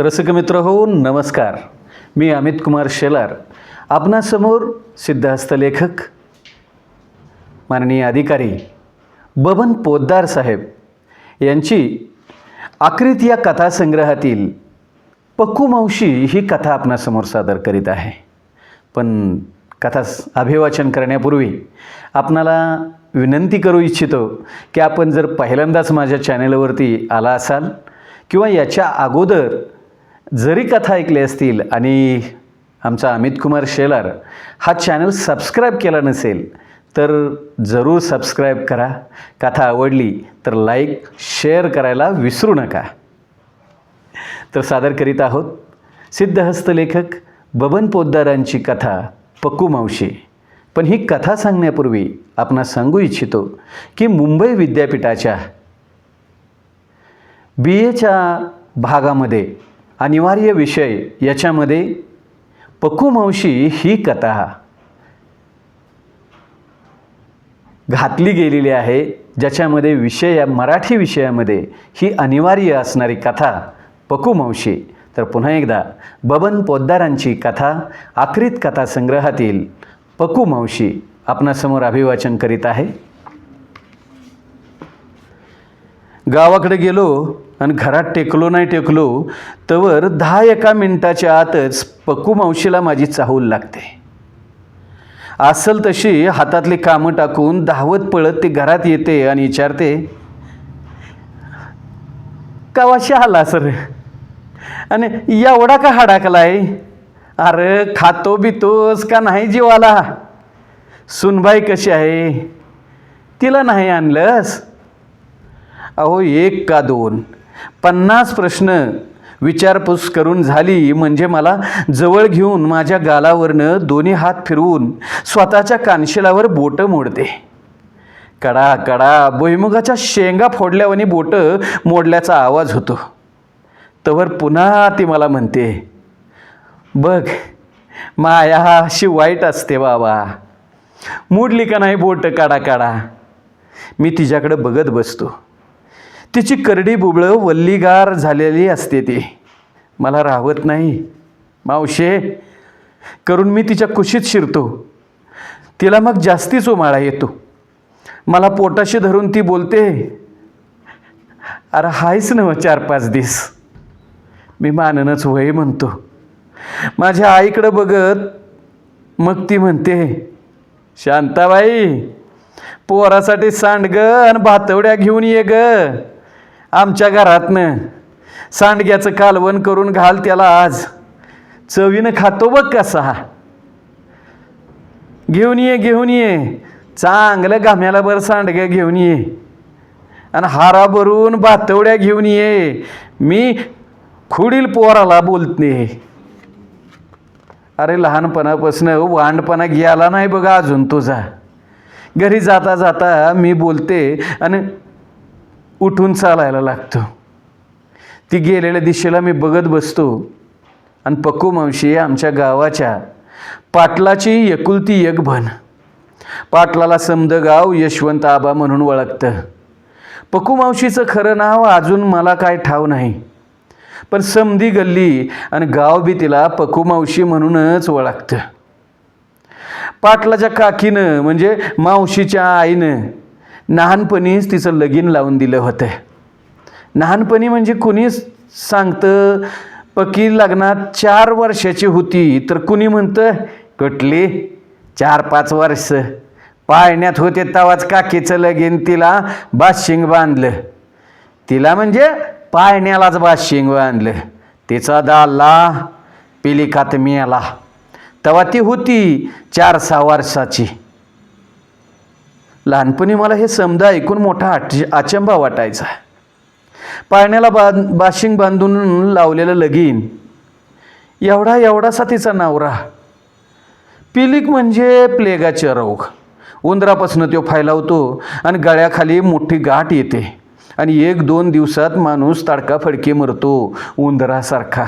रसिकमित्र हो नमस्कार. मी अमित कुमार शेलार. आपणासमोर सिद्धहस्त लेखक माननीय अधिकारी बबन पोद्दार साहेब यांची आकृत या कथासंग्रहातील पक्कूमावशी ही कथा आपणासमोर सादर करीत आहे. पण कथा अभिवाचन करण्यापूर्वी आपणाला विनंती करू इच्छितो की आपण जर पहिल्यांदाच माझ्या चॅनलवरती आला असाल किंवा याच्या अगोदर जरी कथा ऐकल्या असतील आणि आमचा अमित कुमार शेलार हा चॅनल सबस्क्राईब केला नसेल तर जरूर सबस्क्राईब करा. कथा आवडली तर लाईक शेअर करायला विसरू नका. तर सादर करीत आहोत सिद्धहस्त लेखक बबन पोद्दारांची कथा पक्कू मावशी. पण ही कथा सांगण्यापूर्वी आपण सांगू इच्छितो की मुंबई विद्यापीठाच्या बी एच्या भागामध्ये अनिवार्य विषय याच्यामध्ये पकुमावशी ही कथा घातली गेलेली आहे ज्याच्यामध्ये विषय मराठी विषयामध्ये ही अनिवार्य असणारी कथा पकुमावशी तर पुन्हा एकदा बबन पोद्दारांची कथा आकृत कथा संग्रहातील पकुमावशी आपणासमोर अभिवाचन करीत आहे. गावाकडे गेलो आणि घरात टेकलो नाही टेकलो तवर दहा एका मिनटाच्या आतच पक्कू मावशीला माझी चाहूल लागते. असल तशी हातातली कामं टाकून धावत पळत ती घरात येते आणि विचारते कवाशी आला सर आणि एवढा का हाडाकलाय अरे खातो बितोस का नाही जीवाला? सुनबाई कशी आहे? तिला नाही आणलंस? अहो एक का दोन. पन्नास प्रश्न विचारपूस करून झाली म्हणजे मला जवळ घेऊन माझ्या गालावरनं दोन्ही हात फिरवून स्वतःच्या कानशिलावर बोटं मोडते. कडा कडा भुईमुगाच्या शेंगा फोडल्यावानी बोटं मोडल्याचा आवाज होतो. तवर पुन्हा ती मला म्हणते बघ माया अशी वाईट असते बाबा. मोडली का नाही बोटं काढा काढा. मी तिच्याकडं बघत बसतो. तिची करडी बुबळं वल्लीगार झालेली असते ती. मला राहवत नाही. मावशे करून मी तिच्या कुशीत शिरतो. तिला मग जास्तीच उमाळा येतो. मला पोटाशी धरून ती बोलते अरे हायच नव चार पाच दिस. मी माननच वय म्हणतो. माझ्या आईकडं बघत मग ती म्हणते शांताबाई पोरासाठी सांड ग आणि भातवड्या घेऊन ये ग. आमच्या घरातनं. सांडग्याचं कालवण करून घाल त्याला आज. चवीनं खातो बघ कसा. घेऊन ये घेऊन ये. चांगलं गाम्याला बरं सांडगं घेऊन ये. आणि हारा भरून भातवड्या घेऊन ये. मी खुडील पोराला बोलते अरे लहानपणापासून हो, वांडपणा गेला नाही बघा अजून तुझा. घरी जाता जाता मी बोलते आणि उठून चालायला लागतो. ती गेलेल्या दिशेला मी बघत बसतो. आणि पक्कू मावशी आमच्या गावाच्या पाटलाची एकुलती एक भन पाटलाला समद गाव यशवंत आबा म्हणून ओळखतं. पक्कू मावशीचं खरं नाव अजून मला काय ठाव नाही. पण समधी गल्ली आणि गाव बी तिला पक्कू मावशी म्हणूनच ओळखतं. पाटलाच्या काकीनं म्हणजे मावशीच्या आईनं लहानपणीच तिचं लगीन लावून दिलं होतं. लहानपणी म्हणजे कुणी सांगतं पकी लग्नात चार वर्षाची होती तर कुणी म्हणतं कटली चार पाच वर्ष. पाळण्यात होते तवाच काकीचं लगीन तिला बाशिंग बांधलं. तिला म्हणजे पाळण्यालाच बाशिंग बांधलं. तिचा दाला पिलिकात मिळाला तेव्हा ती होती चार सहा वर्षाची. लहानपणी मला हे समजा ऐकून मोठा आच आचंबा वाटायचा. पाळण्याला बा बाशिंग बांधून लावलेलं लगीन. एवढा एवढासा तिचा नवरा. पिलिक म्हणजे प्लेगाचे रोग. उंदरापासून तो फैलावतो आणि गळ्याखाली मोठी गाठ येते. आणि एक दोन दिवसात माणूस तडकाफडकी मरतो उंदरासारखा.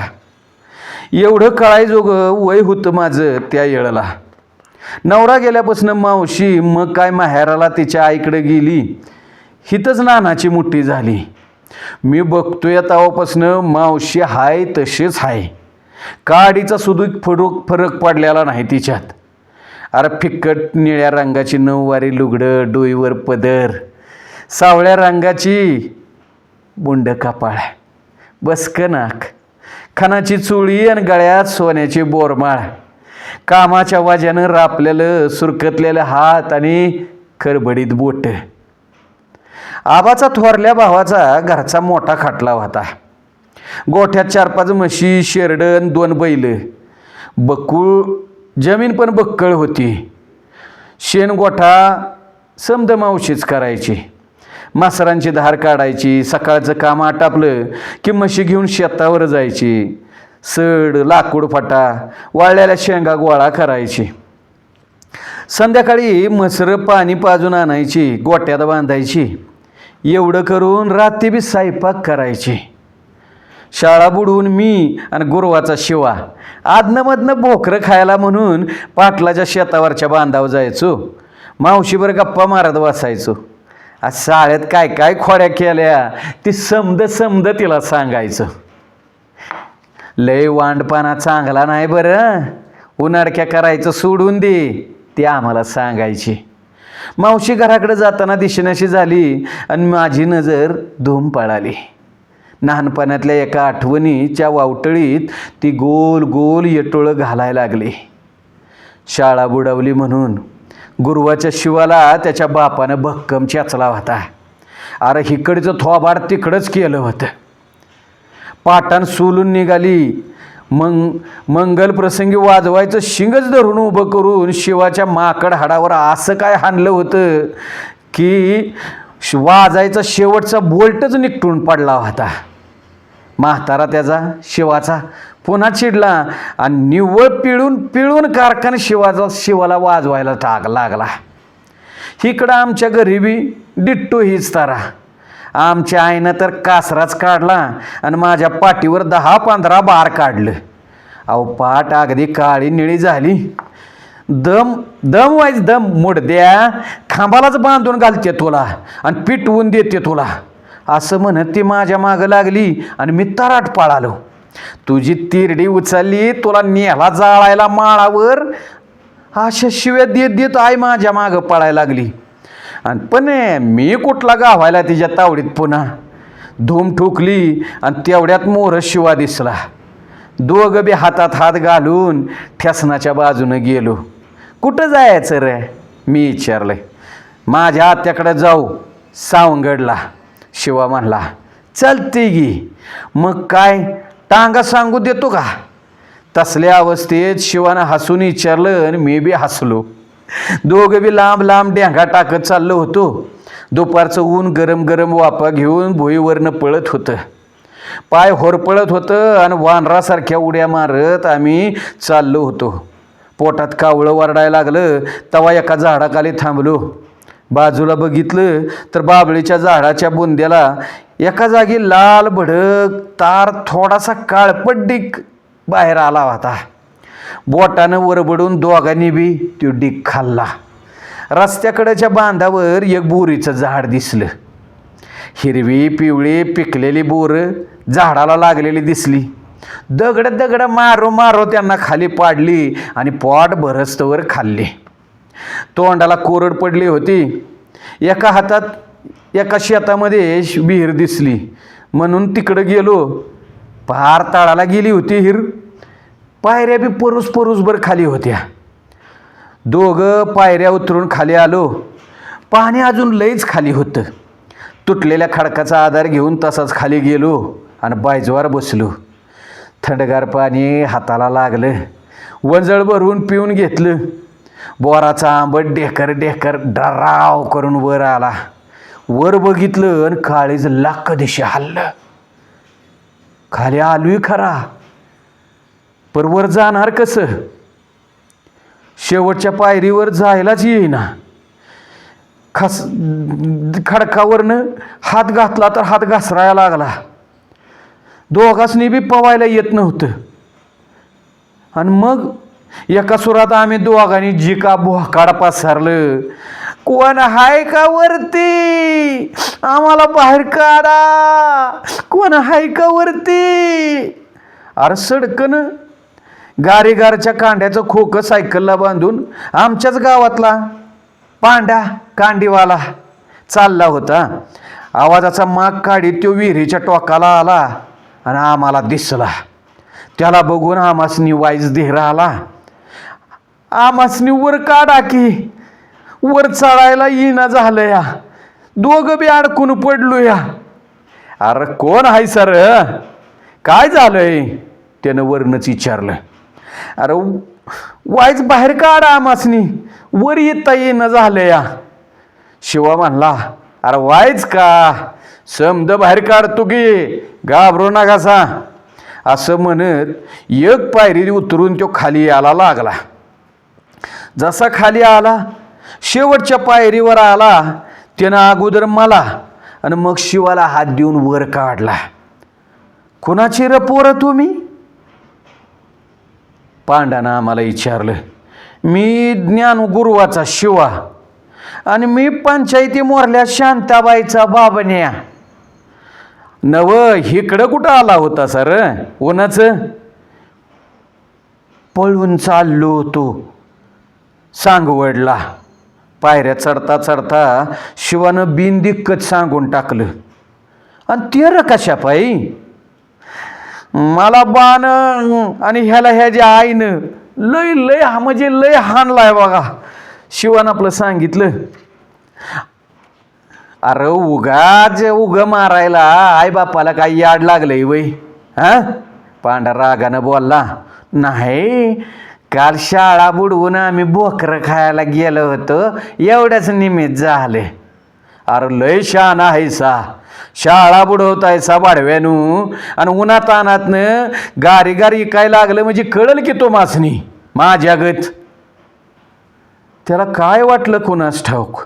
एवढं कळायजोगं वय होतं माझं त्या येळाला. नवरा गेल्यापासून मावशी मग काय माहेराला तिच्या आईकडे गेली? हिथंच नानाची मुठ्ठी झाली. मी बघतोय तेव्हापासनं मावशी हाय तशीच हाय. काडीचा सुदूक फरक फरक पडलेला नाही तिच्यात. अरे फिक्कट निळ्या रंगाची नऊवारी लुगडं डोईवर पदर सावळ्या रंगाची बुंड कपाळ बसक नाक खानाची चुळी आणि गळ्यात सोन्याची बोरमाळ. कामाच्या वाज्यानं रापलेलं सुरकतलेलं हात आणि खरबडीत बोट. आबाचा थोरल्या भावाचा घरचा मोठा खाटला होता. गोठ्यात चार पाच म्हशी शेरडन दोन बैल. बकुळ जमीन पण बक्कळ होती. शेण गोठा समद मावशीच करायची. मासरांची धार काढायची. सकाळचं काम आटापलं की म्हशी घेऊन शेतावर जायची. सड लाकूड फाटा वाळलेल्या शेंगा गोळा करायची. संध्याकाळी मसरं पाणी पाजून आणायची गोट्यात बांधायची. एवढं करून रात्री बी स्वयंपाक करायची. शाळा बुडवून मी आणि गुरुवाचा शिवा. आदनमधनं भोकरं खायला म्हणून पाटलाच्या शेतावरच्या बांधावर जायचो. मावशीवर गप्पा मारत बसायचो. आज शाळेत काय काय खोड्या केल्या ती समद समद तिला सांगायचं. लय वांडपाना चांगला नाही बरं. उन्हाडक्या करायचं सोडून दे ते आम्हाला सांगायची. मावशी घराकडे जाताना दिशेनाशी झाली आणि माझी नजर धूम पळाली लहानपणातल्या एका आठवणीच्या वावटळीत ती गोल गोल येटोळं घालायला लागली. शाळा बुडवली म्हणून गुरुवाच्या शिवाला त्याच्या बापानं भक्कम चेचला होता. अरे हिकडचं थोबाड तिकडंच केलं होतं. पाटान सोलून निघाली. मग मंगल प्रसंगी वाजवायचं शिंगच धरून उभं करून शिवाच्या माकड हाडावर असं काय हाणलं होतं की श- वाजायचा शेवटचा बोल्टच निकटून पडला होता. म्हातारा त्याचा शिवाचा पुन्हा चिडला आणि निव्वळ पिळून पिळून कारखाना शिवाचा शिवाला वाजवायला टाक लागला. इकडं आमच्या गरिबी डिट्टो हीच तारा. आमच्या आईनं तर कासराच काढला आणि माझ्या पाठीवर दहा पंधरा बार काढलं. अहो पाठ अगदी काळी निळी झाली. दम दम वाईज दम मुडद्या. खांबालाच बांधून घालते तुला आणि पिटवून देते तुला. असं म्हणत ती माझ्या मागं लागली आणि मी तराट पळालो. तुझी तिरडी उचलली तुला नेला जाळायला माळावर. अशा शिव्या देत देत आई माझ्या मागं पळायला लागली. आणि पण मी कुठला गावायला तिच्या तावडीत पुन्हा? धूम ठोकली आणि तेवढ्यात मोर शिवा दिसला. दोघं बी हातात हात घालून ठेसनाच्या बाजूनं गेलो. कुठं जायचं रे? मी विचारलं माझ्या आत्याकडे जाऊ. सावंगडला. शिवा म्हणला चलते गी. मग काय? टांगा सांगू देतो का? तसल्या अवस्थेत शिवानं हसून विचारलं आणि मी बी हसलो. दोघं बी लांब लांब डेंगा टाकत चाललो होतो. दुपारचं ऊन गरम गरम वापा घेऊन भुईवरनं पळत होतं. पाय होरपळत होतं आणि वानरासारख्या उड्या मारत आम्ही चाललो होतो. पोटात कावळं वरडायला लागलं तवा एका झाडाखाली थांबलो. बाजूला बघितलं तर बाबळीच्या झाडाच्या बुंद्याला एका जागी लाल भडक तार थोडासा काळपड्डीक बाहेर आला होता. बोटानं वरबडून दोघांनी बी तो डीग खाल्ला. रस्त्याकडच्या बांधावर एक बोरीचं झाड दिसलं. हिरवी पिवळी पिकलेली बोरं झाडाला लागलेली दिसली. दगड दगड मारो मारो त्यांना खाली पाडली आणि पोट भरस्तवर खाल्ली. तोंडाला कोरड पडली होती. एका हातात एका शेतामध्ये श- विहीर दिसली. म्हणून तिकडं गेलो. पार तळाला गेली होती हिर. पायऱ्या बी परूस परूसभर खाली होत्या. दोघं पायऱ्या उतरून खाली आलो. पाणी अजून लईच खाली होतं. तुटलेल्या खडकाचा आधार घेऊन तसाच खाली गेलो आणि बायजवार बसलो. थंडगार पाणी हाताला लागलं. वंजळ भरून पिऊन घेतलं. बोराचा आंबट डेकर डेकर डराव करून वर आला. वर बघितलं आणि काळीज लाख दिशा हल्लं. खाली आलोय खरा. पर वर जाणार कसं? शेवटच्या पायरीवर जायलाच येईना. खस खडकावरनं हात घातला तर हात घासरायला लागला. दोघासनी बी पवायला येत नव्हतं. आणि मग एका सुरात आम्ही दोघांनी जिका बोकाड पसरलं. कोण हाय का वरती? आम्हाला बाहेर काढा. कोण हाय का वरती? अरे सडकन गारीगारच्या कांड्याचं खोकं सायकलला बांधून आमच्याच गावातला पांडा कांडीवाला चालला होता. आवाजाचा माग काढीत तो विहिरीच्या टोकाला आला आणि आम्हाला दिसला. त्याला बघून आमासनी वाईज देहरा आला. आमासनी वर काढा की वर चढायला येईना झालं या दोघं बी अडकून पडलो या अरे कोण आहे सर? काय झालंय? त्यानं वरनच विचारलं. अरे वाईज बाहेर काढा आमासनी वर येता येईना झालं या. शिवा म्हणला अरे वायच का? समद बाहेर काढतो की घाबरू नका सा असं म्हणत एक पायरी उतरून तो खाली यायला लागला. जसा खाली आला शेवटच्या पायरीवर आला त्यानं अगोदर मला आणि मग शिवाला हात देऊन वर काढला. कुणाची र पोरं तुम्ही? पांडानं आम्हाला विचारलं मी ज्ञानगुरुवाचा शिवा आणि मी पंचायती मोरल्या शांताबाईचा बाबन्या नव इकडं कुठं आला होता सर? कोणाचं पळून चाललो होतो सांगवडला. पायऱ्या चढता चढता शिवानं बिनदिक्कत सांगून टाकलं. आणि तेरं कशा पायी? मला बाण आणि ह्याला ह्या जे आईनं लय लय हा म्हणजे लय हाणलाय बघा. शिवान आपलं सांगितलं. अरे उगाच उग मारायला आई बापाला काही याड लागलंय वय हा? पांढरा रागानं बोलला. नाही काल शाळा बुडवून आम्ही बोकरं खायला गेलो होतो एवढंच निमित्त झाले. अरे लय शान आहे सा. शाळा बुडवताय सा वाढव्यानू आणि उन्हात अनातनं गारी गारी काय लागलं म्हणजे कळल की तो मासनी माझ्यागत त्याला काय वाटलं कोणास ठाऊक?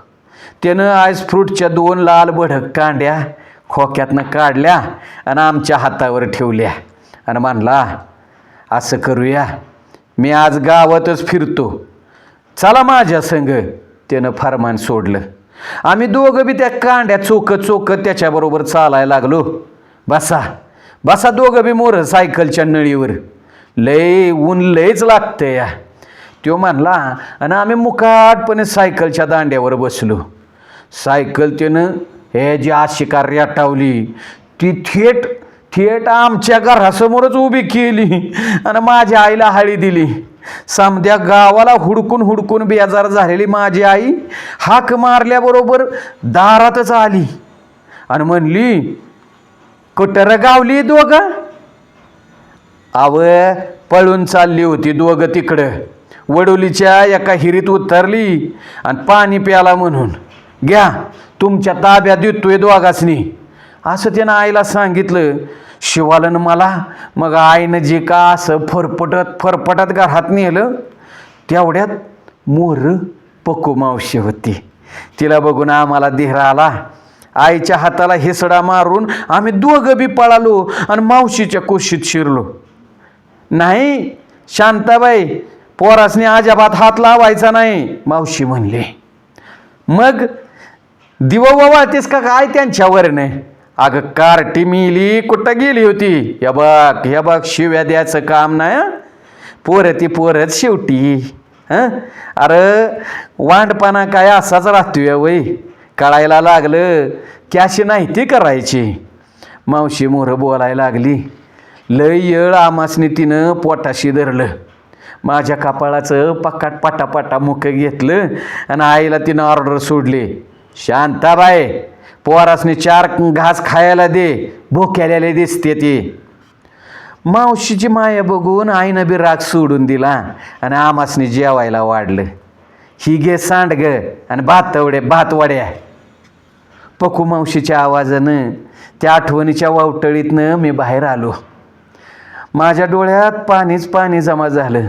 त्यानं आईस फ्रूटच्या दोन लाल भडक कांड्या खोक्यातनं काढल्या आणि आमच्या हातावर ठेवल्या. आणि म्हणला असं करूया. मी आज गावातच फिरतो. चला माझ्या संग. त्यानं फरमान सोडलं. आम्ही दोघं बी त्या कांड्या चोकत चोकत त्याच्याबरोबर चालायला लागलो. बसा बसा दोघं बी मोर सायकलच्या नळीवर. लय ऊन लयच लागतं या. तो म्हणला आणि आम्ही मुकाटपणे सायकलच्या दांड्यावर बसलो. सायकल त्यानं हे जी आशिकार रेटावली ती थेट थेट आमच्या घरासमोरच उभी केली. आणि माझ्या आईला हळी दिली. समध्या गावाला हुडकून हुडकून बेजार झालेली माझी आई हाक मारल्याबरोबर दारातच आली आणि म्हणली कुटर गावली दोघं? आव पळून चालली होती दोघं तिकडं. वडोलीच्या एका हिरीत उतरली आणि पाणी प्याला म्हणून घ्या तुमच्या ताब्यात देतोय दोघासनी. असं त्यानं आईला सांगितलं. शिवालन मला मग आईनं जे का असं फरफटत फरफटत घरात नेलं तेवढ्यात मोर पक्कू मावशी होती. तिला बघून आम्हाला देहरा आला. आईच्या हाताला हिसडा मारून आम्ही दोघं बी पळालो आणि मावशीच्या कुशीत शिरलो. नाही शांताबाई पोरासने अजाबात हात लावायचा नाही मावशी म्हणले. मग दिवा वाळतेस का काय त्यांच्यावर नाही अगं कार्टी मिली कुठं गेली होती? या बघ या बघ शिव्या द्यायचं काम नाही पोरं ती पोरच शेवटी हं? अरे वांडपणा काय असाच राहतोय वय? कळायला लागलं की अशी नाही ती करायची. मावशी मोरं बोलायला लागली. लय येळ आमासनी तिनं पोटाशी धरलं. माझ्या कपाळाचं पकाट पाटापाटा मुख घेतलं आणि आईला तिनं ऑर्डर सोडली. शांताबाई! पोरासने चार घास खायला दे भोक्याल्याला दिसते ती. मावशीची माया बघून आईनं बी राग सोडून दिला आणि आमासने जेवायला वाढलं. ही घे सांडग आणि भातवडे भातवड्या पकू मावशीच्या आवाजानं त्या आठवणीच्या वावटळीतनं मी बाहेर आलो. माझ्या डोळ्यात पाणीच पाणी जमा झालं.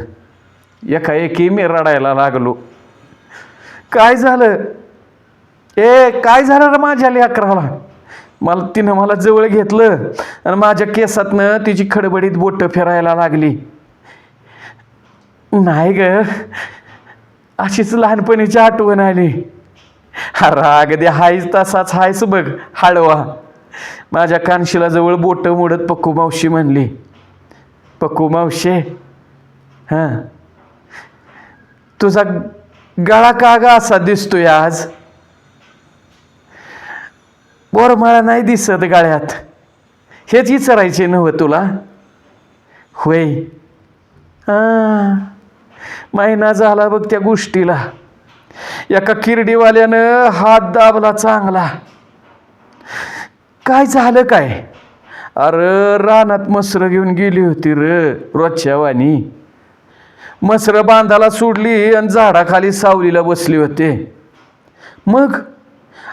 एकाएकी मी रडायला लागलो. काय झालं? ए काय झालं रे माझ्या लेकराला मला तिनं मला जवळ घेतलं आणि माझ्या केसातनं तिची खडबडीत बोटं फिरायला लागली. नाही ग अशीच लहानपणीची आठवण आली. अरे अगदी हायच तसाच हायच बघ हाडवा माझ्या कानशिला जवळ बोट मोडत पक्कू मावशी म्हणली. पक्कू मावशे हां. तुझा गळा का गा असा दिसतोय आज? बोरमाळा नाही दिसत गाळ्यात. हेच विचारायचे नव्हं तुला? होय. महिना झाला बघ त्या गोष्टीला. एका किरडीवाल्यानं हात दाबला चांगला. काय झालं काय? अरे रानात मसरं घेऊन गेली होती र रोजच्या वाणी बांधाला सोडली आणि झाडाखाली सावलीला बसली होते. मग?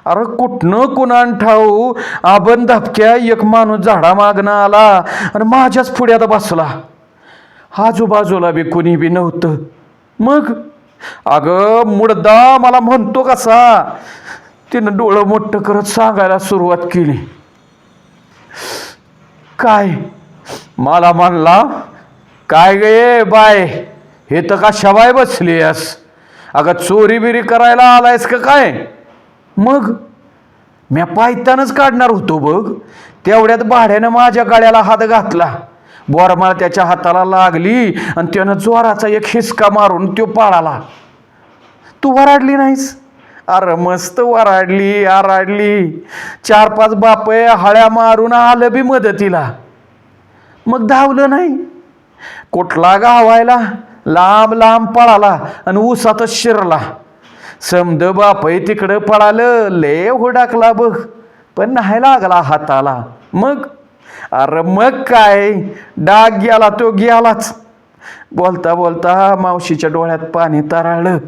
अरे कुठनं कुणान ठाऊ? आपण धपक्या एक माणूस झाडा मागणं आला आणि माझ्याच पुढ्यात बसला. आजूबाजूला बी कुणी बी नव्हतं. मग? अगं मुडदा मला म्हणतो कसा? तिनं डोळं मोठं करत सांगायला सुरुवात केली. काय? मला म्हणला काय गे बाय? हे तर का शबाय बसली अस अगं चोरी बिरी करायला आलायस का काय? मग? म्या पायतानच काढणार होतो बघ. तेवढ्यात भाड्यानं माझ्या गाड्याला हात घातला. बोरमाळ त्याच्या हाताला लागली आणि त्यानं जोराचा एक हिसका मारून तो पाळाला. तू वराडली नाहीस? अरे मस्त वराडली आराडली. चार पाच बापे हळ्या मारून आलं बी मदतीला. मग धावलं नाही. कुठला गावायला? लांब लांब पळाला आणि उसातच शिरला. समद बापय तिकडं पळालं ले हुडाकला बघ. पण नाही लागला हाताला. मग? अरे मग काय? डाग गेला तो गेलाच. बोलता बोलता मावशीच्या डोळ्यात पाणी ताराळलं.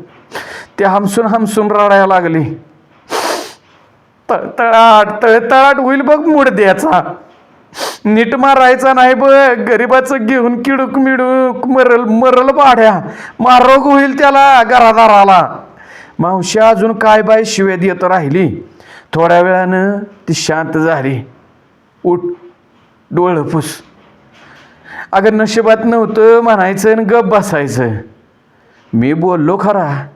ते हमसून हमसून रडायला लागली. तळाट तळतळाट होईल बघ मूड द्यायचा. नीट मारायचा नाही बघ. गरीबाचं घेऊन किडूक मिडूक मरल मरल पाड्या मारोग होईल त्याला घरादाराला. मावशी अजून काय बाय शिव्या येत राहिली? थोड्या वेळानं ती शांत झाली. उठ डोळं पुस. अगं नशिबात नव्हतं म्हणायचं आणि गप बसायचं. मी बोललो खरा.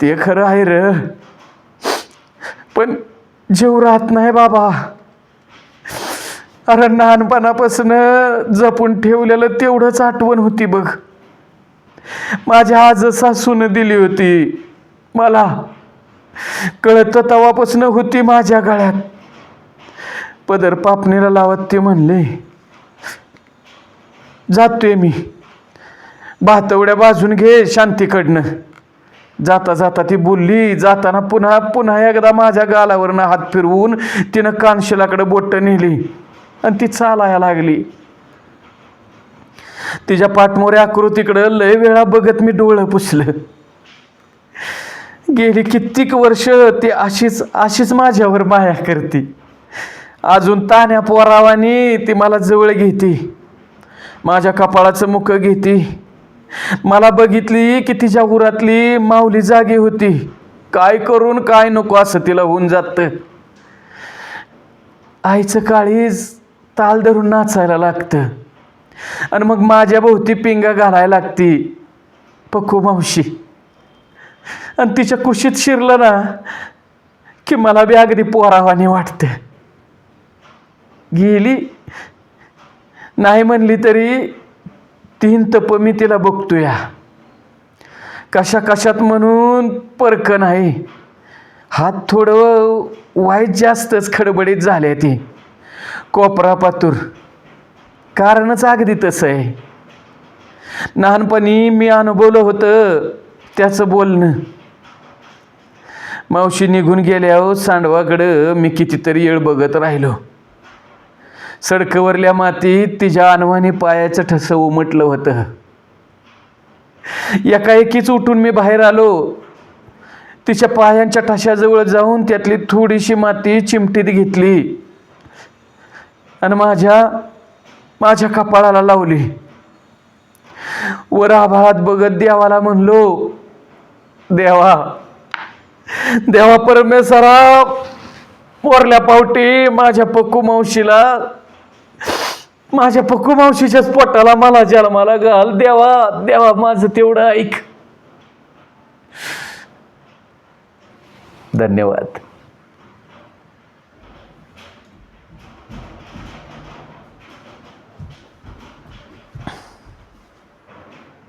ते खरं आहे र. पण जीव राहत नाही बाबा. अरे लहानपणापासून जपून ठेवलेलं तेवढंच आठवण होती बघ. माझ्या आज सासून दिली होती. मला. कळत तवापासून होती माझ्या गळ्यात. पदर पापणीला लावत ते म्हणले जातोय मी. भातवड्या बाजून घे शांतीकडनं. जाता जाता ती बोलली जाताना पुन्हा पुन्हा एकदा माझ्या गालावरनं हात फिरवून तिनं कानशिलाकडे बोट नेली आणि ती चालायला लागली. तिच्या पाठमोऱ्या आकृतीकडं लय वेळा बघत मी डोळं पुसलं. गेली कित्येक वर्ष ती अशीच अशीच माझ्यावर माया करते. अजून ताण्या पोरावानी ती मला जवळ घेते. माझ्या कपाळाचं मुख घेते. मला बघितली की तिच्या उरातली माऊली जागी होती. काय करून काय नको असं तिला होऊन जातं. आईचं काळीज ताल धरून नाचायला लागतं. आणि मग माझ्या भोवती पिंगा घालायला लागती. पक्कू मावशी. आणि तिच्या कुशीत शिरलं ना की मला बी अगदी पोरावानी वाटतं गेली. नाही म्हणली तरी तीन तप मी तिला बघतोया. कशा कशात म्हणून परक नाही. हात थोडं वाईट जास्तच खडबडीत झाले ती. कोपरा पातूर. कारणच अगदी तसं आहे. लहानपणी मी अनुभवलं होतं त्याचं बोलणं. मावशी निघून गेल्यावर हो, सांडवाकडं. मी कितीतरी येळ बघत राहिलो. सडकवरल्या मातीत तिच्या अनवानी पायाचं ठसं उमटलं होतं. एकाएकीच उठून मी बाहेर आलो. तिच्या पायांच्या ठशाजवळ जाऊन त्यातली थोडीशी माती चिमटीत घेतली. आणि माझ्या माझ्या कपाळाला लावली. वर आभाळात बघत देवाला म्हणलो देवा देवा परमेश्वरा पोरल्या पावटी माझ्या पक्कू मावशीला माझ्या पक्कू मावशीच्याच पोटाला मला जन्माला घाल. देवा देवा माझं तेवढं ऐक. धन्यवाद.